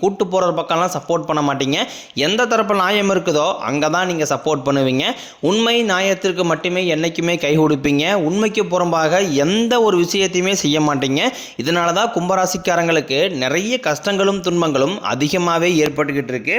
கூட்டு போகிற பக்கம்லாம் சப்போர்ட் பண்ண மாட்டீங்க. எந்த தரப்பு நியாயம் இருக்குதோ அங்கே தான் நீங்கள் சப்போர்ட் பண்ணுவீங்க. உண்மை நியாயத்திற்கு மட்டுமே என்றைக்குமே கை கொடுப்பீங்க. உண்மைக்கு புறம்பாக எந்த ஒரு விஷயத்தையுமே செய்ய மாட்டீங்க. இதனால தான் கும்பராசிக்காரங்களுக்கு நிறைய கஷ்டங்களும் துன்பங்களும் அதிகமாகவே ஏற்பட்டுக்கிட்டு இருக்கு.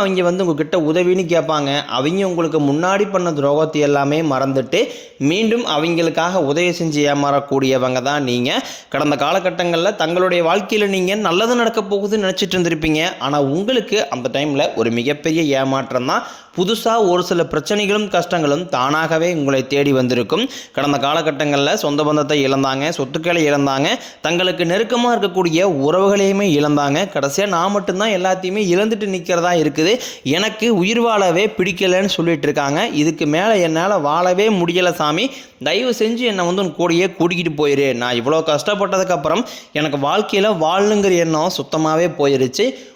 அவங்க வந்து உங்ககிட்ட உதவின்னு கேட்பாங்க. அவங்க உங்களுக்கு முன்னாடி பண்ண துரோகத்தை எல்லாமே மறந்துட்டு மீண்டும் அவங்களுக்காக உதவி செஞ்சு ஏமாறக்கூடியவங்க தான் நீங்கள் கடந்த காலகட்டங்களில் தங்களுடைய வாழ்க்கையில் நீங்கள் நல்லது நடக்க போகுதுன்னு நினச்சிட்டு இருந்திருப்பீங்க. ஆனால் உங்களுக்கு அந்த டைமில் ஒரு மிகப்பெரிய ஏமாற்றம் தான். புதுசாக ஒரு சில பிரச்சனைகளும் கஷ்டங்களும் தானாகவே உங்களை தேடி வந்திருக்கும். கடந்த காலகட்டங்களில் சொந்த பந்தத்தை இழந்தாங்க சொத்துக்களை இழந்தாங்க தங்களுக்கு நெருக்கமாக இருக்கக்கூடிய உறவுகளையுமே இழந்தாங்க. கடைசியாக நான் மட்டும்தான் எல்லாத்தையுமே இழந்துட்டு நிற்கிறதா இருக்குது. எனக்கு உயிர் வாழவே பிடிக்கலைன்னு சொல்லிட்டு இருக்காங்க. இதுக்கு மேலே என்னால் வாழவே முடியலை சாமி. தயவு செஞ்சு என்னை வந்து உன் கூடயே கூட்டிக்கிட்டு போயிரு. நான் இவ்வளோ கஷ்டப்பட்டதுக்கப்புறம் எனக்கு வாழ்க்கையில் வாழணுங்கிற எண்ணம் சுத்தமாகவே போயிருச்சு.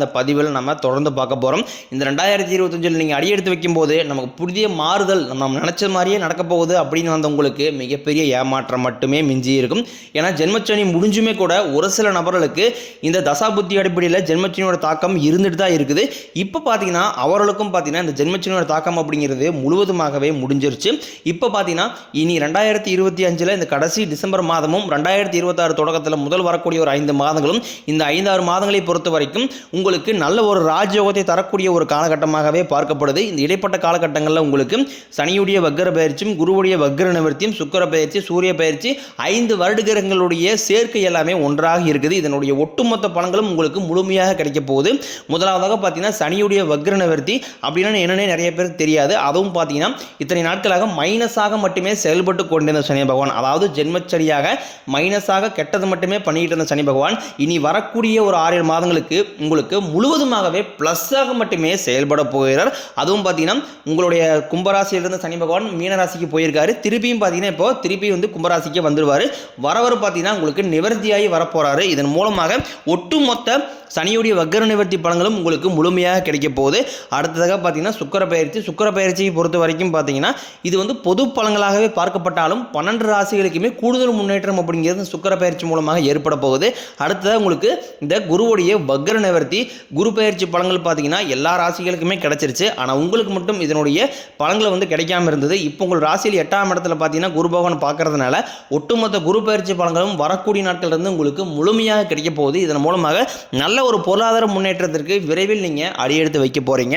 அந்த பதிவில் நம்ம தொடர்ந்து பார்க்க போகிறோம் இந்த ரெண்டாயிரத்தி இருபத்தஞ்சில் நீங்கள் அடியெடுத்து வைக்கும்போது நமக்கு புதிய மாறுதல் நம்ம நினச்ச மாதிரியே நடக்க போகுது அப்படின்னு வந்த உங்களுக்கு மிகப்பெரிய ஏமாற்றம் மட்டுமே மிஞ்சி இருக்கும். ஏன்னா ஜென்மச்சனி முடிஞ்சுமே கூட ஒரு சில நபர்களுக்கு இந்த தசாபுத்தி அடிப்படையில் ஜென்மச்சனியோட தாக்கம் இருந்துட்டு தான் இருக்குது. இப்போ பார்த்தீங்கன்னா அவர்களுக்கும் பார்த்தீங்கன்னா இந்த ஜென்மச்சனியோட தாக்கம் அப்படிங்கிறது முழுவதுமாகவே முடிஞ்சிருச்சு. இப்போ பார்த்தீங்கன்னா இனி ரெண்டாயிரத்தி இருபத்தி அஞ்சில் இந்த கடைசி டிசம்பர் மாதமும் ரெண்டாயிரத்தி இருபத்தாறு தொடக்கத்தில் முதல் வரக்கூடிய ஒரு ஐந்து மாதங்களும் இந்த ஐந்தாறு மாதங்களை பொறுத்த வரைக்கும் உங்கள் உங்களுக்கு நல்ல ஒரு ராஜயோகத்தை தரக்கூடிய ஒரு காலகட்டமாகவே பார்க்கப்படுது. இந்த இடைப்பட்ட காலகட்டங்களில் உங்களுக்கு சனியுடைய வக்கர பயிற்சியும் குருவுடைய வக்கர நிவர்த்தியும் சுக்கர பயிற்சி சூரிய பயிற்சி ஐந்து வருடகிரகங்களுடைய சேர்க்கை எல்லாமே ஒன்றாக இருக்குது. இதனுடைய ஒட்டுமொத்த பலன்களும் உங்களுக்கு முழுமையாக கிடைக்க போகுது. முதலாவதாக பார்த்தீங்கன்னா சனியுடைய வக்ர நிவர்த்தி அப்படின்னா என்னன்னே நிறைய பேருக்கு தெரியாது. அதுவும் பார்த்தீங்கன்னா இத்தனை நாட்களாக மைனஸாக மட்டுமே செயல்பட்டு கொண்டிருந்த சனி பகவான். அதாவது ஜென்மச்சரியாக மைனஸாக கெட்டது மட்டுமே பண்ணிட்டு இருந்த சனி பகவான். இனி வரக்கூடிய ஒரு ஆறு மாதங்களுக்கு உங்களுக்கு முழுவதுமாகவே ப்ளஸ்ஸாக மட்டுமே செயல்பட போகிறார். அதுவும் பார்த்தீங்கன்னா உங்களுடைய கும்பராசியிலிருந்து சனி பகவான் மீனராசிக்கு போயிருக்காரு. திருப்பியும் பார்த்தீங்கன்னா இப்போ திருப்பி வந்து கும்பராசிக்கு வந்துடுவார் வரவர் பார்த்தீங்கன்னா உங்களுக்கு நிவர்த்தியாகி வரப்போறாரு. இதன் மூலமாக ஒட்டுமொத்த சனியுடைய வக்கர நிவர்த்தி பலன்களும் உங்களுக்கு முழுமையாக கிடைக்க போகுது. அடுத்ததாக பார்த்தீங்கன்னா சுக்கர பயிற்சி சுக்கர பயிற்சியை பொறுத்த வரைக்கும் பார்த்தீங்கன்னா இது வந்து பொது பலன்களாகவே பார்க்கப்பட்டாலும் பன்னெண்டு ராசிகளுக்குமே கூடுதல் முன்னேற்றம் அப்படிங்கிறது சுக்கர பயிற்சி மூலமாக ஏற்பட போகுது. அடுத்ததாக உங்களுக்கு இந்த குருவுடைய வக்கர நிவர்த்தி குரு பயிற்சி பலன்கள் பார்த்தீங்கன்னா எல்லா ராசிகளுக்குமே கிடைச்சிருச்சு. ஆனால் உங்களுக்கு மட்டும் இதனுடைய பலன்கள் வந்து கிடைக்காம இருந்தது. இப்போ உங்கள் ராசியில் எட்டாம் இடத்துல பார்த்தீங்கன்னா குரு பகவான் பார்க்கறதுனால ஒட்டுமொத்த குரு பயிற்சி பலன்களும் வரக்கூடிய நாட்கள் இருந்து உங்களுக்கு முழுமையாக கிடைக்க போகுது. இதன் மூலமாக நல்ல ஒரு பொருளாதார முன்னேற்றத்திற்கு விரைவில் நீங்கள் அடியெடுத்து வைக்க போகிறீங்க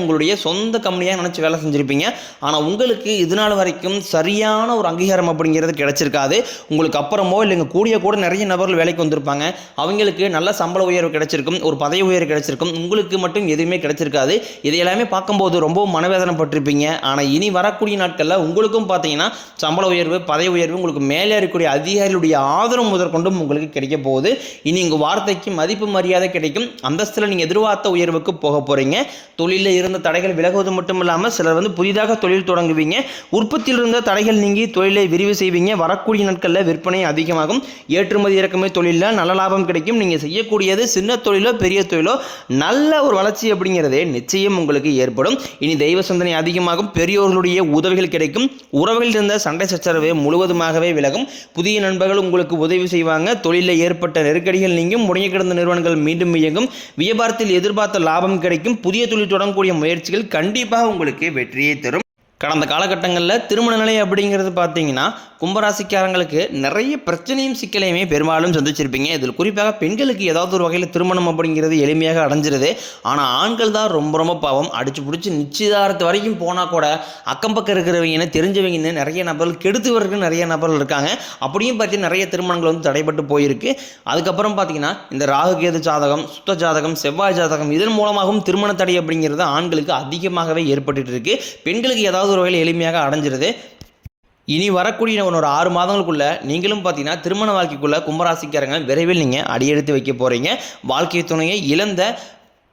உங்களுடைய சொந்த கம்பெனியாக நினச்சி வேலை செஞ்சுருப்பீங்க. ஆனால் உங்களுக்கு இது நாள் வரைக்கும் சரியான ஒரு அங்கீகாரம் அப்படிங்கிறது கிடைச்சிருக்காது. உங்களுக்கு அப்புறமோ இல்லைங்க கூடிய கூட நிறைய நபர்கள் வேலைக்கு வந்திருப்பாங்க. அவங்களுக்கு நல்ல சம்பள உயர்வு கிடைச்சிருக்கும் ஒரு பதவி உயர்வு கிடைச்சிருக்கும். உங்களுக்கு மட்டும் எதுவுமே கிடைச்சிருக்காது. இது எல்லாமே பார்க்கும்போது ரொம்ப மனவேதனைப்பட்டிருப்பீங்க. ஆனால் இனி வரக்கூடிய நாட்களில் உங்களுக்கும் பார்த்தீங்கன்னா சம்பள உயர்வு பதவி உயர்வு உங்களுக்கு மேலே இருக்கக்கூடிய அதிகாரிகளுடைய ஆதரவு முதற்கொண்டும் உங்களுக்கு கிடைக்க போகுது. இனி உங்கள் வார்த்தைக்கு மதிப்பு மரியாதை கிடைக்கும். அந்தஸ்தில் நீங்கள் எதிர்பார்த்த உயர்வுக்கு போக போகிறீங்க தொழிலில் இருந்த தடைகள் விலகுவது மட்டும் இல்லாமல் சிலர் வந்து புதிதாக தொழில் தொடங்குவீங்க. உற்பத்தியில் இருந்த தடைகள் நீங்கி தொழிலை விரிவு செய்வீங்க. வரக்கூடிய நாட்களில் விற்பனை அதிகமாகும். ஏற்றுமதி இறக்குமதி தொழிலில் நல்ல லாபம் கிடைக்கும். நீங்கள் செய்யக்கூடியது சின்ன தொழிலோ பெரிய தொழிலோ நல்ல ஒரு வளர்ச்சி அப்படிங்கிறதே நிச்சயம் உங்களுக்கு ஏற்படும். இனி தெய்வ சிந்தனை அதிகமாகும். பெரியோர்களுடைய உதவிகள் கிடைக்கும். உறவுகளில் இருந்த சண்டை சச்சரவு முழுவதுமாகவே விலகும். புதிய நண்பர்கள் உங்களுக்கு உதவி செய்வாங்க. தொழிலில் ஏற்பட்ட நெருக்கடிகள் நீங்கும். முடங்கி கிடந்த நிறுவனங்கள் மீண்டும் இயங்கும். வியாபாரத்தில் எதிர்பார்த்த லாபம் கிடைக்கும். புதிய தொழில் தொடங்கக்கூடிய முயற்சிகள் கண்டிப்பாக உங்களுக்கு வெற்றியை தரும். கடந்த காலகட்டங்களில் திருமண நிலை அப்படிங்கிறது பார்த்தீங்கன்னா கும்பராசிக்காரங்களுக்கு நிறைய பிரச்சனையும் சிக்கலையுமே பெரும்பாலும் சந்திச்சிருப்பீங்க. இதில் குறிப்பாக பெண்களுக்கு ஏதாவது ஒரு வகையில் திருமணம் அப்படிங்கிறது எளிமையாக அடைஞ்சிருது. ஆனால் ஆண்கள் தான் ரொம்ப ரொம்ப பாவம். அடிச்சு பிடிச்சி நிச்சயதாரத்து வரைக்கும் போனால் கூட அக்கம் பக்கம் இருக்கிறவங்கன்னு தெரிஞ்சவங்கன்னு நிறைய நபர்கள் கெடுத்துவர்கள் நிறைய நபர்கள் இருக்காங்க. அப்படியும் பார்த்து நிறைய திருமணங்கள் வந்து தடைப்பட்டு போயிருக்கு. அதுக்கப்புறம் பார்த்தீங்கன்னா இந்த ராகு கேது ஜாதகம் சுத்த ஜாதகம் செவ்வாய் ஜாதகம் இதன் மூலமாகவும் திருமண தடை அப்படிங்கிறது ஆண்களுக்கு அதிகமாகவே ஏற்பட்டு இருக்கு. பெண்களுக்கு ஏதாவது ஒரு வகையில் எளிமையாக அடைஞ்சிருது. இனி வரக்கூடிய ஒரு ஆறு மாதங்களுக்குள்ள நீங்களும் பார்த்தீங்கன்னா திருமண வாழ்க்கைக்குள்ள கும்பராசிக்காரங்க விரைவில் நீங்கள் அடியெடுத்து வைக்க போகிறீங்க வாழ்க்கை துணையை இழந்த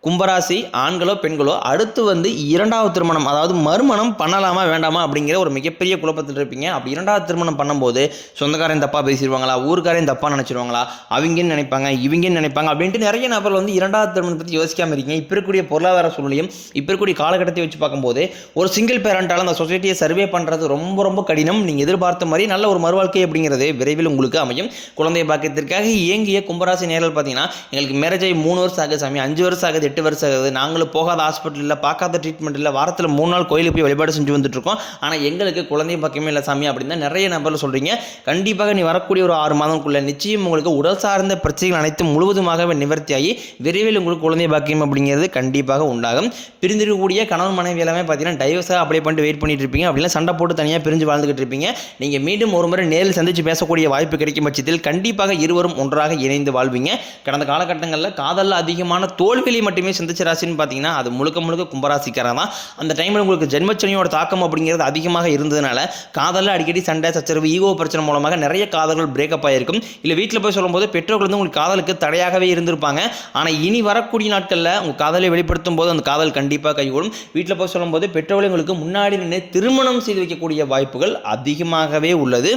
கும்பராசி ஆண்களோ பெண்களோ அடுத்து வந்து இரண்டாவது திருமணம் அதாவது மறுமணம் பண்ணலாமா வேண்டாமா அப்படிங்கிற ஒரு மிகப்பெரிய குழப்பத்தில் இருப்பீங்க. அப்படி இரண்டாவது திருமணம் பண்ணும்போது சொந்தக்காரன் தப்பாக பேசிடுவாங்களா ஊருக்காரையும் தப்பாக நினச்சிருவாங்களா அவங்கன்னு நினைப்பாங்க இவங்கன்னு நினைப்பாங்க அப்படின்ட்டு நிறைய நபர்கள் வந்து இரண்டாவது திருமணம் பற்றி யோசிக்காமல் இருக்கீங்க. இப்போ இருக்கக்கூடிய பொருளாதார சூழ்நிலையும் இப்போ இருக்கக்கூடிய காலகட்டத்தை வச்சு பார்க்கும்போது ஒரு சிங்கிள் பேரண்டால் அந்த சொசைட்டியை சர்வே பண்ணுறது ரொம்ப ரொம்ப கடினம். நீங்கள் எதிர்பார்த்த மாதிரி நல்ல ஒரு மறுவாழ்க்கை அப்படிங்கிறது விரைவில் உங்களுக்கு அமையும். குழந்தை பாக்கியத்திற்காக இயங்கிய கும்பராசி நேரில் பார்த்தீங்கன்னா எங்களுக்கு மேரேஜ் ஆகி மூணு வருஷம் ஆகுது சாமி அஞ்சு வருஷம் ஆகுது எட்டு வருஷம் ஆகுது. நாங்களும் போகாத ஹாஸ்பிட்டலில் பார்க்காத ட்ரீட்மெண்ட் இல்லை. வாரத்தில் மூணு நாள் கோயிலுக்கு போய் வழிபாடு செஞ்சு வந்துட்டு இருக்கோம் ஆனால் எங்களுக்கு குழந்தை பாக்கியமே இல்லை சாமி அப்படின்னு தான் நிறைய நபர்கள் சொல்கிறீங்க கண்டிப்பாக நீ வரக்கூடிய ஒரு ஆறு மாதங்களுக்குள்ள நிச்சயம் உங்களுக்கு உடல் சார்ந்த பிரச்சனைகள் அனைத்தும் முழுவதுமாகவே நிவர்த்தியாகி விரைவில் உங்களுக்கு குழந்தை பாக்கியம் அப்படிங்கிறது கண்டிப்பாக உண்டாகும். பிரிந்திருக்கக்கூடிய கணவன் மனைவி எல்லாமே பார்த்தீங்கன்னா டைவர்ஸாக அப்ளை பண்ணிட்டு வெயிட் பண்ணிட்டு இருப்பீங்க. அப்படின்னா சண்டை போட்டு தனியாக பிரிஞ்சு வாழ்ந்துகிட்டு இருப்பீங்க. நீங்கள் மீண்டும் ஒரு முறை நேரில் சந்தித்து பேசக்கூடிய வாய்ப்பு கிடைக்கும் பட்சத்தில் கண்டிப்பாக இருவரும் ஒன்றாக இணைந்து வாழ்வீங்க. கடந்த காலகட்டங்களில் காதலில் அதிகமான தோல்வியை மட்டுமே சந்திச்ச ராசின்னு பார்த்தீங்கன்னா அது முழுக்க முழுக்க கும்பராசிக்காரன் தான். அந்த டைமில் உங்களுக்கு ஜென்மச்சனியோட தாக்கம் அப்படிங்கிறது அதிகமாக இருந்ததுனால காதலில் அடிக்கடி சண்டை சச்சரவு ஈகோ பிரச்சனை மூலமாக நிறைய காதல்கள் பிரேக்கப் ஆகிருக்கும் இல்லை வீட்டில் போய் சொல்லும்போது பெற்றோர்கள் வந்து உங்களுக்கு காதலுக்கு தடையாகவே இருந்திருப்பாங்க. ஆனால் இனி வரக்கூடிய நாட்களில் உங்கள் காதலை வெளிப்படுத்தும் போது அந்த காதல் கண்டிப்பாக கைகூடும். வீட்டில் போய் சொல்லும்போது பெற்றோர்கள் உங்களுக்கு முன்னாடி நின்று திருமணம் செய்து வைக்கக்கூடிய வாய்ப்புகள் அதிகமாகவே உள்ளது.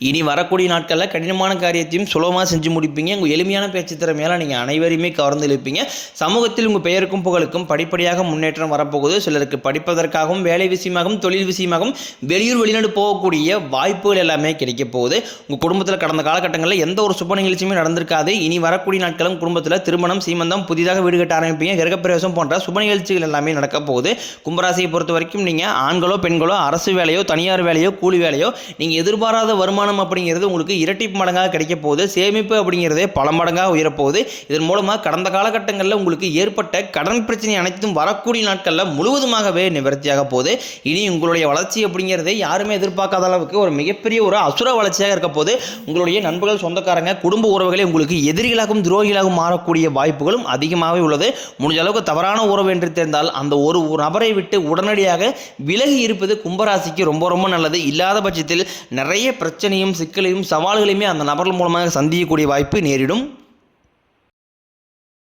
இனி வரக்கூடிய நாட்களில் கடினமான காரியத்தையும் சுலபமாக செஞ்சு முடிப்பீங்க. உங்கள் எளிமையான பேச்சு திறமையால் நீங்கள் அனைவரையுமே கவர்ந்து இழுப்பீங்க. சமூகத்தில் உங்கள் பெயருக்கும் புகழுக்கும் படிப்படியாக முன்னேற்றம் வரப்போகுது. சிலருக்கு படிப்பதற்காகவும் வேலை விஷயமாகவும் தொழில் விஷயமாகவும் வெளியூர் வெளிநாடு போகக்கூடிய வாய்ப்புகள் எல்லாமே கிடைக்க போகுது. உங்கள் குடும்பத்தில் கடந்த காலகட்டங்களில் எந்த ஒரு சுப நிகழ்ச்சியுமே நடந்திருக்காது. இனி வரக்கூடிய நாட்களும் குடும்பத்தில் திருமணம் சீமந்தம் புதிதாக வீடு கட்ட ஆரம்பிப்பீங்க. கிரகப்பிரவேசம் போன்ற சுப நிகழ்ச்சிகள் எல்லாமே நடக்க போகுது. கும்பராசியை பொறுத்த வரைக்கும் நீங்கள் ஆண்களோ பெண்களோ அரசு வேலையோ தனியார் வேலையோ கூலி வேலையோ நீங்கள் எதிர்பாராத வருமானம் வருமானம் அப்படிங்கிறது உங்களுக்கு இரட்டிப்பு மடங்காக கிடைக்க போகுது. சேமிப்பு அப்படிங்கிறதே பல மடங்காக உயரப்போகுது. இதன் மூலமாக கடந்த காலகட்டங்களில் உங்களுக்கு ஏற்பட்ட கடன் பிரச்சனை அனைத்தும் வரக்கூடிய நாட்களில் முழுவதுமாகவே நிவர்த்தியாக போகுது. இனி உங்களுடைய வளர்ச்சி அப்படிங்கிறதை யாருமே எதிர்பார்க்காத அளவுக்கு ஒரு மிகப்பெரிய ஒரு அசுர வளர்ச்சியாக இருக்க போது உங்களுடைய நண்பர்கள் சொந்தக்காரங்க குடும்ப உறவுகளை உங்களுக்கு எதிரிகளாகவும் துரோகிகளாகவும் மாறக்கூடிய வாய்ப்புகளும் அதிகமாகவே உள்ளது. முடிஞ்ச அளவுக்கு தவறான உறவு என்று தெரிந்தால் அந்த ஒரு நபரை விட்டு உடனடியாக விலகி இருப்பது கும்பராசிக்கு ரொம்ப ரொம்ப நல்லது. இல்லாத பட்சத்தில் நிறைய பிரச்சனை பிரச்சனையும் சிக்கலையும் சவால்களையுமே அந்த நபர்கள் மூலமாக சந்திக்கக்கூடிய வாய்ப்பு நேரிடும்.